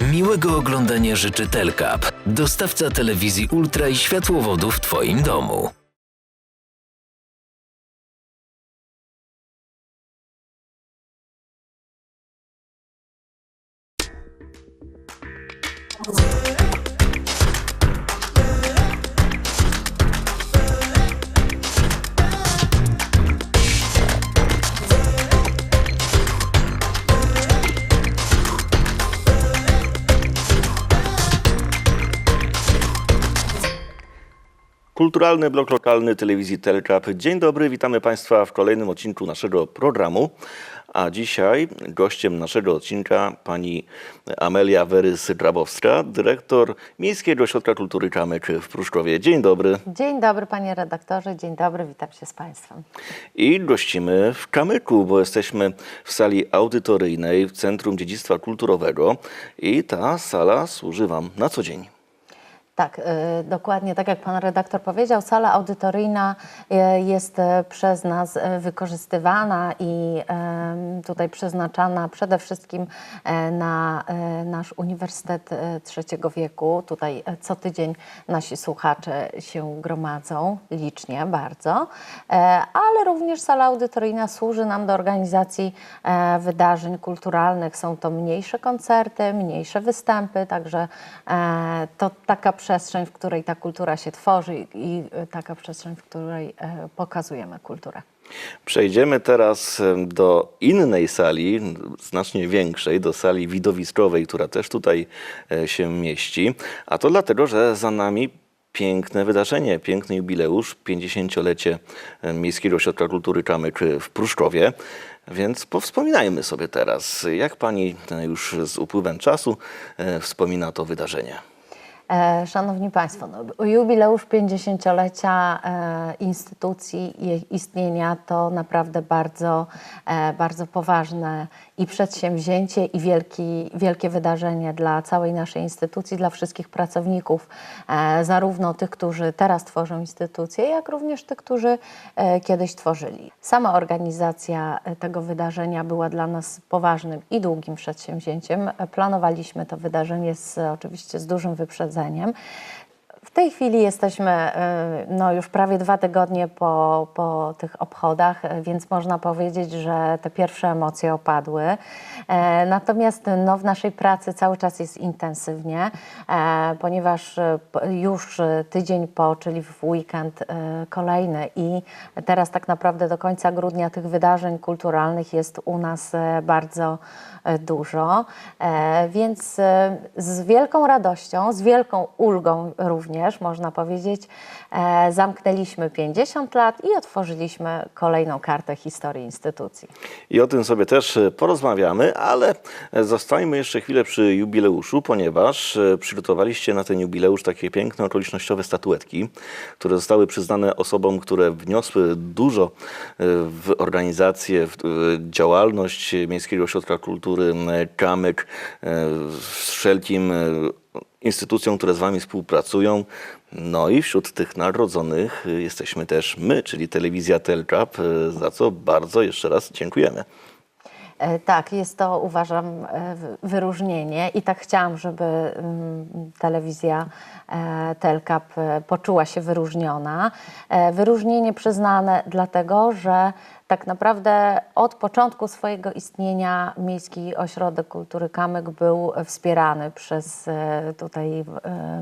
Miłego oglądania życzy Telkap, dostawca telewizji Ultra i światłowodu w Twoim domu. Kulturalny blok lokalny telewizji Telkap. Dzień dobry, witamy Państwa w kolejnym odcinku naszego programu. A dzisiaj gościem naszego odcinka pani Amelia Werys-Grabowska, dyrektor Miejskiego Ośrodka Kultury Kamyk w Pruszkowie. Dzień dobry. Dzień dobry panie redaktorze, dzień dobry, witam się z państwem. I gościmy w Kamyku, bo jesteśmy w sali audytoryjnej w Centrum Dziedzictwa Kulturowego i ta sala służy Wam na co dzień. Tak, y, dokładnie tak jak pan redaktor powiedział, sala audytoryjna y, jest y, przez nas wykorzystywana i tutaj przeznaczana przede wszystkim e, na e, nasz Uniwersytet e, Trzeciego Wieku. Tutaj co tydzień nasi słuchacze się gromadzą, licznie bardzo, ale również sala audytoryjna służy nam do organizacji wydarzeń kulturalnych. Są to mniejsze koncerty, mniejsze występy, także to taka przestrzeń, w której ta kultura się tworzy i- e, taka przestrzeń, w której e, pokazujemy kulturę. Przejdziemy teraz em, do innej sali, znacznie większej, do sali widowiskowej, która też tutaj e, się mieści. A to dlatego, że za nami piękne wydarzenie, piękny jubileusz, 50-lecie e, Miejskiego Ośrodka Kultury Kamyk w Pruszkowie. Więc powspominajmy sobie teraz, jak pani e, już z upływem czasu e, wspomina to wydarzenie. E, Szanowni Państwo, no, jubileusz 50-lecia e, instytucji, jej istnienia to naprawdę bardzo, e, bardzo poważne i przedsięwzięcie i wielki, wielkie wydarzenie dla całej naszej instytucji, dla wszystkich pracowników, zarówno tych, którzy teraz tworzą instytucje, jak również tych, którzy kiedyś tworzyli. Sama organizacja tego wydarzenia była dla nas poważnym i długim przedsięwzięciem. Planowaliśmy to wydarzenie z, oczywiście z dużym wyprzedzeniem zmartwychwstaniem. W tej chwili jesteśmy e, no, już prawie dwa tygodnie po, po tych obchodach, e, więc można powiedzieć, że te pierwsze emocje opadły. E, Natomiast no, w naszej pracy cały czas jest intensywnie, e, ponieważ już tydzień po, czyli w weekend kolejny i teraz tak naprawdę do końca grudnia tych wydarzeń kulturalnych jest u nas bardzo dużo, E, więc z wielką radością, z wielką ulgą również, można powiedzieć, e, zamknęliśmy 50 lat i otworzyliśmy kolejną kartę historii instytucji. I o tym sobie też e, porozmawiamy, ale e, zostańmy jeszcze chwilę przy jubileuszu, ponieważ przygotowaliście na ten jubileusz takie piękne okolicznościowe statuetki, które zostały przyznane osobom, które wniosły dużo w organizację, w działalność Miejskiego Ośrodka Kultury Kamyk, z wszelkim instytucjom, które z Wami współpracują. No i wśród tych nagrodzonych y, jesteśmy też my, czyli telewizja Telkap, y, za co bardzo jeszcze raz dziękujemy. E, Tak, jest to uważam e, wy- wyróżnienie i tak chciałam, żeby mm, telewizja e, Telkap poczuła się wyróżniona. Wyróżnienie przyznane dlatego, że tak naprawdę od początku swojego istnienia Miejski Ośrodek Kultury Kamyk był wspierany przez e, tutaj e,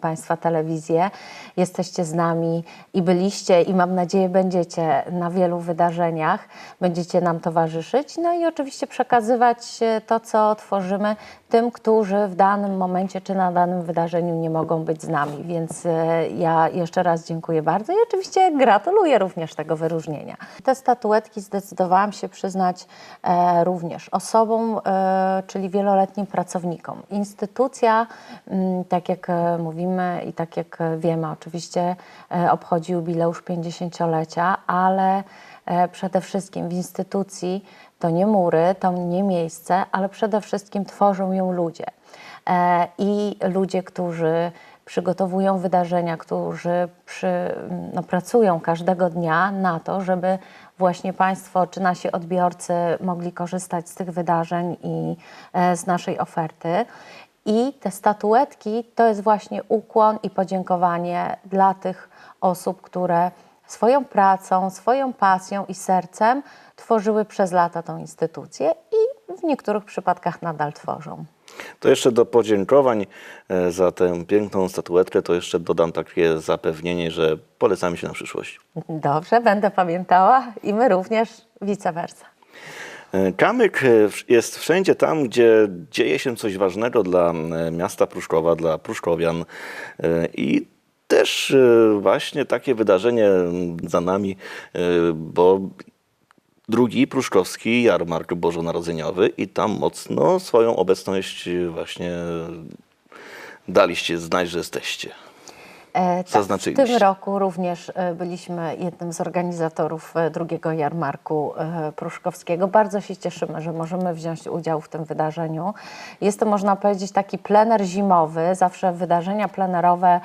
Państwa telewizję. Jesteście z nami i byliście i mam nadzieję będziecie na wielu wydarzeniach, będziecie nam towarzyszyć, no i oczywiście przekazywać e, to, co tworzymy tym, którzy w danym momencie czy na danym wydarzeniu nie mogą być z nami. Więc ja jeszcze raz dziękuję bardzo i oczywiście gratuluję również tego wyróżnienia. Te statuetki zdecydowałam się przyznać e, również osobom, e, czyli wieloletnim pracownikom. Instytucja, mm, tak jak e, mówimy i tak jak wiemy, oczywiście obchodzi jubileusz 50-lecia, ale przede wszystkim w instytucji to nie mury, to nie miejsce, ale przede wszystkim tworzą ją ludzie. I ludzie, którzy przygotowują wydarzenia, którzy przy, no, pracują każdego dnia na to, żeby właśnie Państwo czy nasi odbiorcy mogli korzystać z tych wydarzeń i e, z naszej oferty. I te statuetki to jest właśnie ukłon i podziękowanie dla tych osób, które swoją pracą, swoją pasją i sercem tworzyły przez lata tą instytucję i w niektórych przypadkach nadal tworzą. To jeszcze do podziękowań e, za tę piękną statuetkę, to jeszcze dodam takie zapewnienie, że polecamy się na przyszłość. Dobrze, będę pamiętała i my również vice versa. E, Kamyk e, jest wszędzie tam, gdzie dzieje się coś ważnego dla miasta Pruszkowa, dla pruszkowian i też właśnie takie wydarzenie za nami, bo drugi pruszkowski jarmark bożonarodzeniowy i tam mocno swoją obecność właśnie daliście znać, że jesteście. E, tak, w tym roku również e, byliśmy jednym z organizatorów e, drugiego jarmarku e, pruszkowskiego. Bardzo się cieszymy, że możemy wziąć udział w tym wydarzeniu. Jest to, można powiedzieć, taki plener zimowy. Zawsze wydarzenia plenerowe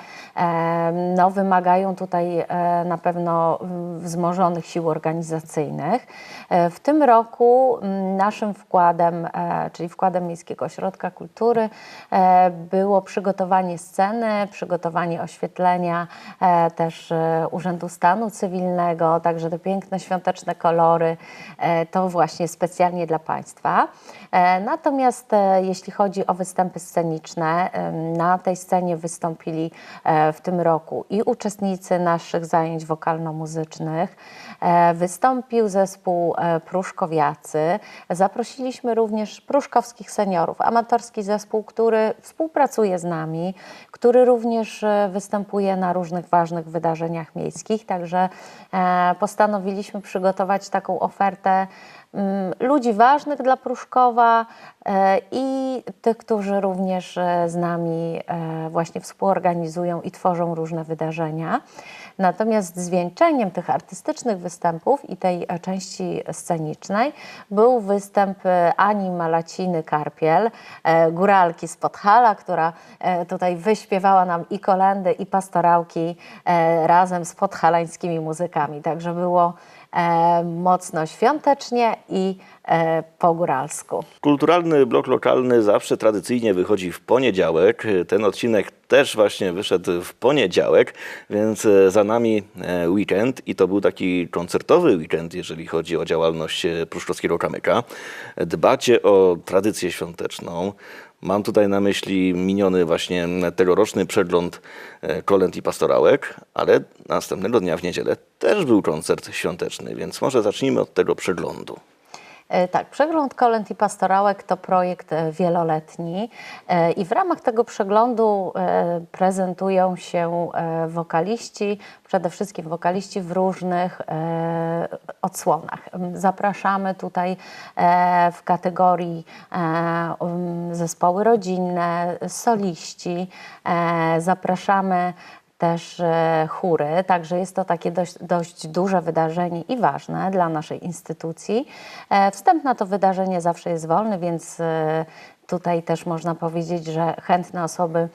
no, wymagają tutaj na pewno mm, wzmożonych sił organizacyjnych. W tym roku mm, naszym wkładem, czyli wkładem Miejskiego Ośrodka Kultury, było przygotowanie sceny, przygotowanie oświetlenia e, też e, Urzędu Stanu Cywilnego, także te piękne świąteczne kolory, e, to właśnie specjalnie dla Państwa. E, Natomiast e, jeśli chodzi o występy sceniczne, na tej scenie wystąpili e, w tym roku i uczestnicy naszych zajęć wokalno-muzycznych, wystąpił zespół Pruszkowiacy. Zaprosiliśmy również pruszkowskich seniorów, amatorski zespół, który współpracuje z nami, który również występuje na różnych ważnych wydarzeniach miejskich. Także postanowiliśmy przygotować taką ofertę ludzi ważnych dla Pruszkowa e, i tych, którzy również e, z nami e, właśnie współorganizują i tworzą różne wydarzenia. Natomiast zwieńczeniem tych artystycznych występów i tej części scenicznej był występ Ani Malaciny Karpiel, góralki z Podhala, która tutaj wyśpiewała nam i kolendy, i pastorałki razem z podhalańskimi muzykami. Także było mocno świątecznie i e, po góralsku. Kulturalny blok lokalny zawsze tradycyjnie wychodzi w poniedziałek. Ten odcinek też właśnie wyszedł w poniedziałek, więc e, za nami e, weekend i to był taki koncertowy weekend, jeżeli chodzi o działalność e, Pruszkowskiego Kamyka. Dbacie o tradycję świąteczną. Mam tutaj na myśli miniony właśnie tegoroczny przegląd e, kolęd i pastorałek, ale następnego dnia w niedzielę też był koncert świąteczny, więc może zacznijmy od tego przeglądu. E, Tak, przegląd kolęd i pastorałek to projekt e, wieloletni e, i w ramach tego przeglądu prezentują się wokaliści, przede wszystkim wokaliści w różnych odsłonach. Zapraszamy tutaj w kategorii zespoły rodzinne, soliści, zapraszamy też e, chóry, także jest to takie dość, dość duże wydarzenie i ważne dla naszej instytucji. E, Wstęp na to wydarzenie zawsze jest wolny, więc e, tutaj też można powiedzieć, że chętne osoby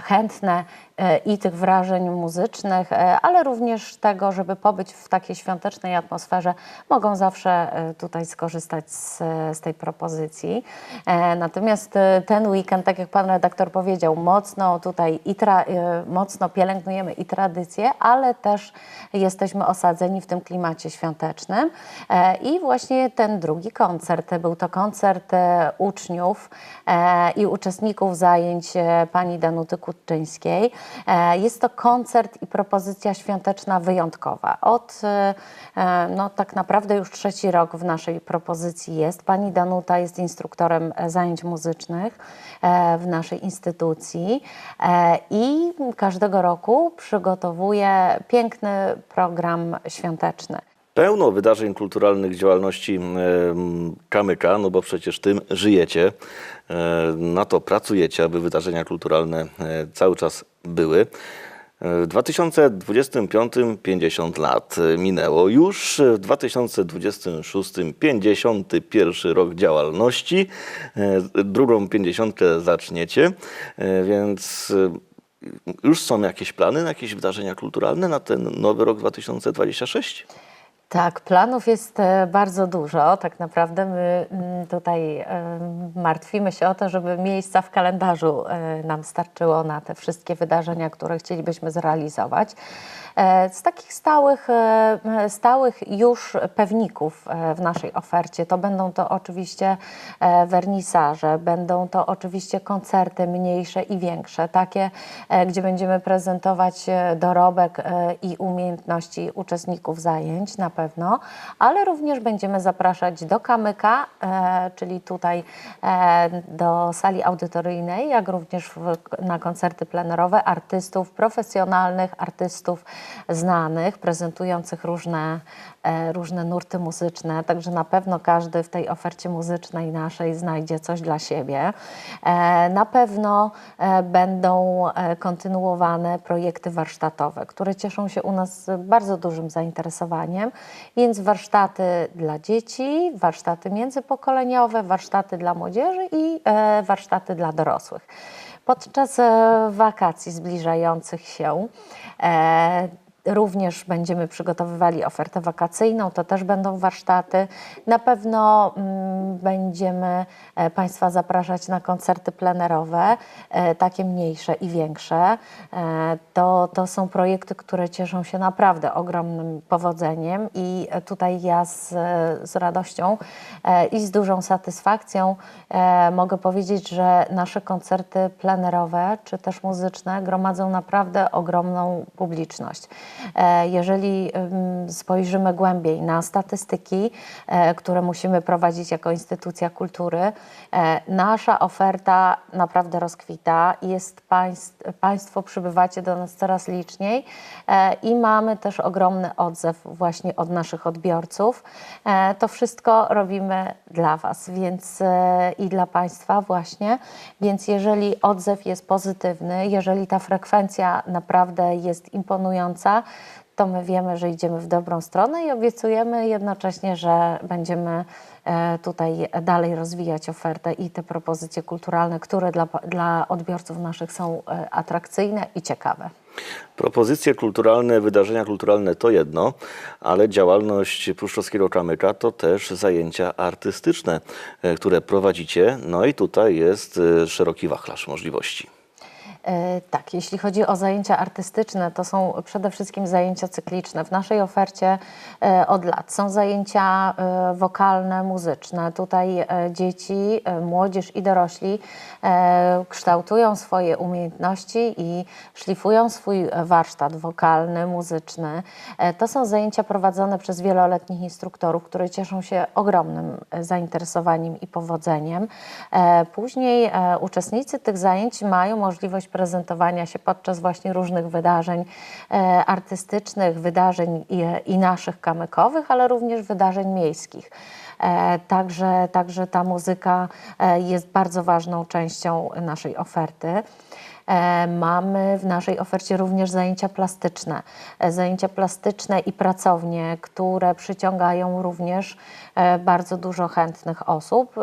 chętne e, i tych wrażeń muzycznych, e, ale również tego, żeby pobyć w takiej świątecznej atmosferze, mogą zawsze e, tutaj skorzystać z, z tej propozycji. E, Natomiast e, ten weekend, tak jak pan redaktor powiedział, mocno tutaj i e, mocno pielęgnujemy i tradycję, ale też jesteśmy osadzeni w tym klimacie świątecznym. E, I właśnie ten drugi koncert, był to koncert e, uczniów e, i uczestników zajęć e, pani Danuty Kutczyńskiej. E, Jest to koncert i propozycja świąteczna wyjątkowa. Od e, e, no, tak naprawdę już trzeci rok w naszej propozycji jest. Pani Danuta jest instruktorem zajęć muzycznych w naszej instytucji i każdego roku przygotowuje piękny program świąteczny. Pełno wydarzeń kulturalnych działalności Kamyka, no bo przecież tym żyjecie, e, na to pracujecie, aby wydarzenia kulturalne e, cały czas były. E, W 2025 50 lat minęło, już w 2026 51 rok działalności, drugą 50 zaczniecie, więc już są jakieś plany na jakieś wydarzenia kulturalne na ten nowy rok 2026? Tak, planów jest e, bardzo dużo. Tak naprawdę my mm, tutaj martwimy się o to, żeby miejsca w kalendarzu e, nam starczyło na te wszystkie wydarzenia, które chcielibyśmy zrealizować. E, Z takich stałych, stałych już pewników w naszej ofercie to będą to oczywiście wernisaże, będą to oczywiście koncerty mniejsze i większe, takie, gdzie będziemy prezentować dorobek i umiejętności uczestników zajęć na pewno, ale również będziemy zapraszać do kamyka, e, czyli tutaj e, do sali audytoryjnej, jak również w, na koncerty plenerowe artystów profesjonalnych, artystów znanych, prezentujących różne, e, różne nurty muzyczne, także na pewno każdy w tej ofercie muzycznej naszej znajdzie coś dla siebie. E, Na pewno e, będą e, kontynuowane projekty warsztatowe, które cieszą się u nas bardzo dużym zainteresowaniem, więc warsztaty dla dzieci, warsztaty międzypokoleniowe, warsztaty dla młodzieży i e, warsztaty dla dorosłych. Podczas e, wakacji zbliżających się e, Również będziemy przygotowywali ofertę wakacyjną, to też będą warsztaty. Na pewno mm, będziemy e, Państwa zapraszać na koncerty plenerowe, e, takie mniejsze i większe. E, to, to są projekty, które cieszą się naprawdę ogromnym powodzeniem i tutaj ja z, z radością i z dużą satysfakcją mogę powiedzieć, że nasze koncerty plenerowe czy też muzyczne gromadzą naprawdę ogromną publiczność. E, Jeżeli ym, spojrzymy głębiej na statystyki, e, które musimy prowadzić jako instytucja kultury, e, nasza oferta naprawdę rozkwita. Jest państw, państwo przybywacie do nas coraz liczniej i mamy też ogromny odzew właśnie od naszych odbiorców. To wszystko robimy dla Was, więc i dla Państwa właśnie. Więc jeżeli odzew jest pozytywny, jeżeli ta frekwencja naprawdę jest imponująca, to my wiemy, że idziemy w dobrą stronę i obiecujemy jednocześnie, że będziemy e, tutaj dalej rozwijać ofertę i te propozycje kulturalne, które dla, dla odbiorców naszych są e, atrakcyjne i ciekawe. Propozycje kulturalne, wydarzenia kulturalne to jedno, ale działalność Pruszczowskiego Kamyka to też zajęcia artystyczne, e, które prowadzicie. No i tutaj jest szeroki wachlarz możliwości. E, Tak, jeśli chodzi o zajęcia artystyczne, to są przede wszystkim zajęcia cykliczne. W naszej ofercie e, od lat są zajęcia e, wokalne, muzyczne. Tutaj dzieci, młodzież i dorośli kształtują swoje umiejętności i szlifują swój warsztat wokalny, muzyczny. To są zajęcia prowadzone przez wieloletnich instruktorów, które cieszą się ogromnym zainteresowaniem i powodzeniem. Później uczestnicy tych zajęć mają możliwość prezentowania się podczas właśnie różnych wydarzeń e, artystycznych, wydarzeń i, naszych kamykowych, ale również wydarzeń miejskich. E, Także, także ta muzyka e, jest bardzo ważną częścią naszej oferty. Mamy w naszej ofercie również zajęcia plastyczne. Zajęcia plastyczne i pracownie, które przyciągają również bardzo dużo chętnych osób.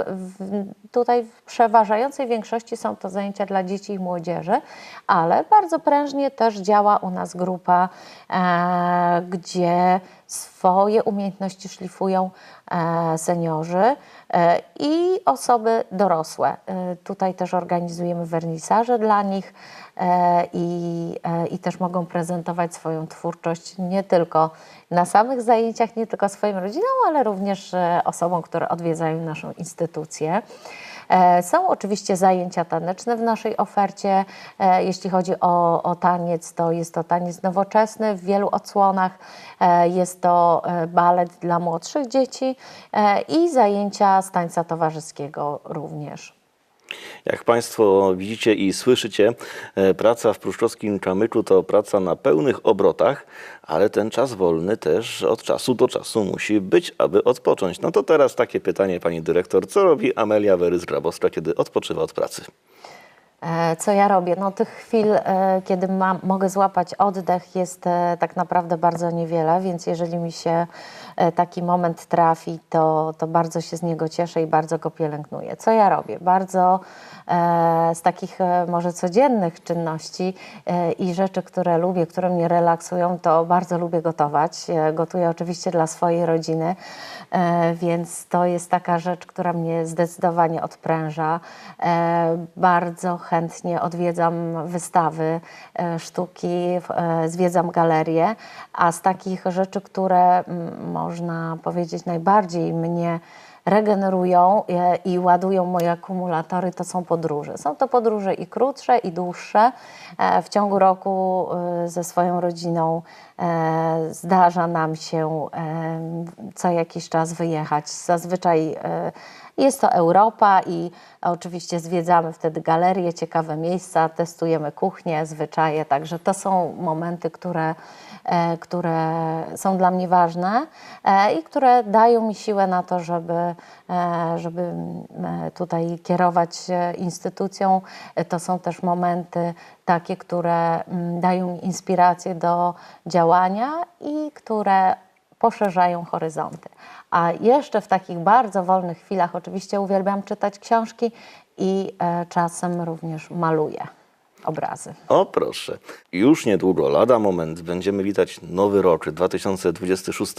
Tutaj w przeważającej większości są to zajęcia dla dzieci i młodzieży, ale bardzo prężnie też działa u nas grupa, e, gdzie swoje umiejętności szlifują e, seniorzy e, i osoby dorosłe. E, Tutaj też organizujemy wernisaże dla nich e, i, e, i też mogą prezentować swoją twórczość nie tylko na samych zajęciach, nie tylko swoim rodzinom, ale również e, osobom, które odwiedzają naszą instytucję. E, Są oczywiście zajęcia taneczne w naszej ofercie. E, Jeśli chodzi o, o taniec, to jest to taniec nowoczesny w wielu odsłonach. Jest to balet dla młodszych dzieci i zajęcia z tańca towarzyskiego również. Jak Państwo widzicie i słyszycie, e, praca w Pruszczowskim Kamyku to praca na pełnych obrotach, ale ten czas wolny też od czasu do czasu musi być, aby odpocząć. No to teraz takie pytanie, Pani Dyrektor. Co robi Amelia Werys-Grabowska, kiedy odpoczywa od pracy? E, Co ja robię? No tych chwil, e, kiedy mam, mogę złapać oddech jest tak naprawdę bardzo niewiele, więc jeżeli mi się taki moment trafi, to, to bardzo się z niego cieszę i bardzo go pielęgnuję. Co ja robię? Bardzo e, z takich e, może codziennych czynności e, i rzeczy, które lubię, które mnie relaksują, to bardzo lubię gotować. E, Gotuję oczywiście dla swojej rodziny, e, więc to jest taka rzecz, która mnie zdecydowanie odpręża. E, Bardzo chętnie odwiedzam wystawy e, sztuki, e, zwiedzam galerie, a z takich rzeczy, które mm, można powiedzieć najbardziej mnie regenerują e, i ładują moje akumulatory, to są podróże. Są to podróże i krótsze, i dłuższe. E, W ciągu roku e, ze swoją rodziną zdarza nam się co jakiś czas wyjechać. Zazwyczaj jest to Europa i oczywiście zwiedzamy wtedy galerie, ciekawe miejsca, testujemy kuchnię, zwyczaje, także to są momenty, które, które są dla mnie ważne e, i które dają mi siłę na to, żeby, e, żeby e, tutaj kierować e, instytucją. E, To są też momenty takie, które dają mi inspirację do działania i które poszerzają horyzonty. A jeszcze w takich bardzo wolnych chwilach oczywiście uwielbiam czytać książki i e, czasem również maluję obrazy. O proszę, już niedługo, lada moment, będziemy witać nowy rok, 2026,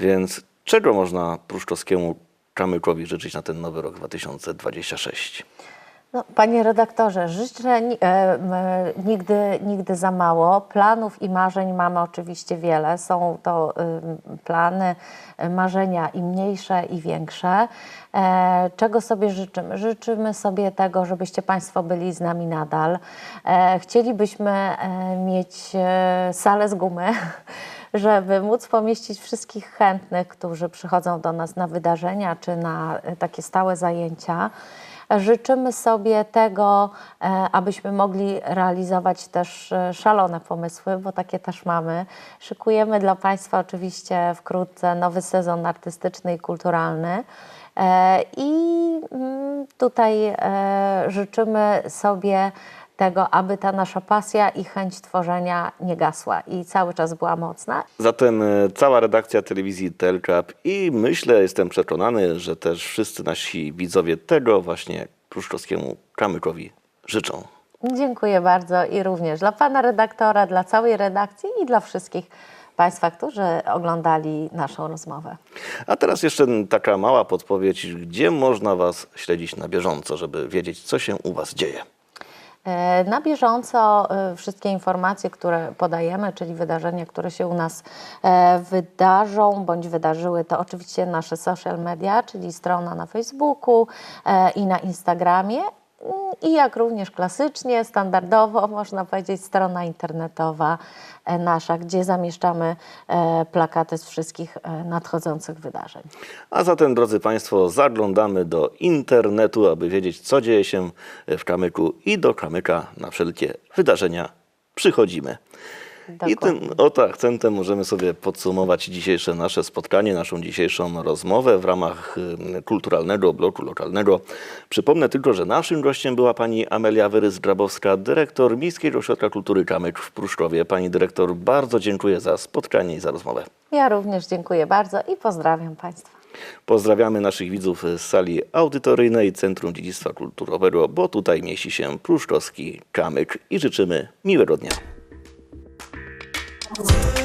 więc czego można pruszczowskiemu kamykowi życzyć na ten nowy rok 2026? No, panie redaktorze, życzę e, m, nigdy, nigdy za mało. Planów i marzeń mamy oczywiście wiele. Są to ym, plany, y, marzenia i mniejsze, i większe. E, czego sobie życzymy? Życzymy sobie tego, żebyście Państwo byli z nami nadal. E, chcielibyśmy e, mieć e, salę z gumy. żeby móc pomieścić wszystkich chętnych, którzy przychodzą do nas na wydarzenia czy na e, takie stałe zajęcia. Życzymy sobie tego, e, abyśmy mogli realizować też e, szalone pomysły, bo takie też mamy. Szykujemy dla Państwa oczywiście wkrótce nowy sezon artystyczny i kulturalny. E, I mm, tutaj życzymy sobie tego, aby ta nasza pasja i chęć tworzenia nie gasła i cały czas była mocna. Zatem e, cała redakcja telewizji Telkap i myślę, jestem przekonany, że też wszyscy nasi widzowie tego właśnie pruszczowskiemu kamykowi życzą. Dziękuję bardzo i również dla pana redaktora, dla całej redakcji i dla wszystkich Państwa, którzy oglądali naszą rozmowę. A teraz jeszcze taka mała podpowiedź, gdzie można Was śledzić na bieżąco, żeby wiedzieć, co się u Was dzieje. E, Na bieżąco e, wszystkie informacje, które podajemy, czyli wydarzenia, które się u nas e, wydarzą bądź wydarzyły, to oczywiście nasze social media, czyli strona na Facebooku i na Instagramie. I jak również klasycznie, standardowo, można powiedzieć, strona internetowa e, nasza, gdzie zamieszczamy e, plakaty z wszystkich e, nadchodzących wydarzeń. A zatem, drodzy Państwo, zaglądamy do internetu, aby wiedzieć, co dzieje się w Kamyku i do Kamyka na wszelkie wydarzenia przychodzimy. I tym oto akcentem możemy sobie podsumować dzisiejsze nasze spotkanie, naszą dzisiejszą rozmowę w ramach y, kulturalnego bloku lokalnego. Przypomnę tylko, że naszym gościem była pani Amelia Wyrys-Grabowska, dyrektor Miejskiego Ośrodka Kultury Kamyk w Pruszkowie. Pani dyrektor, bardzo dziękuję za spotkanie i za rozmowę. Ja również dziękuję bardzo i pozdrawiam Państwa. Pozdrawiamy naszych widzów z sali audytoryjnej Centrum Dziedzictwa Kulturowego, bo tutaj mieści się Pruszkowski Kamyk i życzymy miłego dnia. Oh.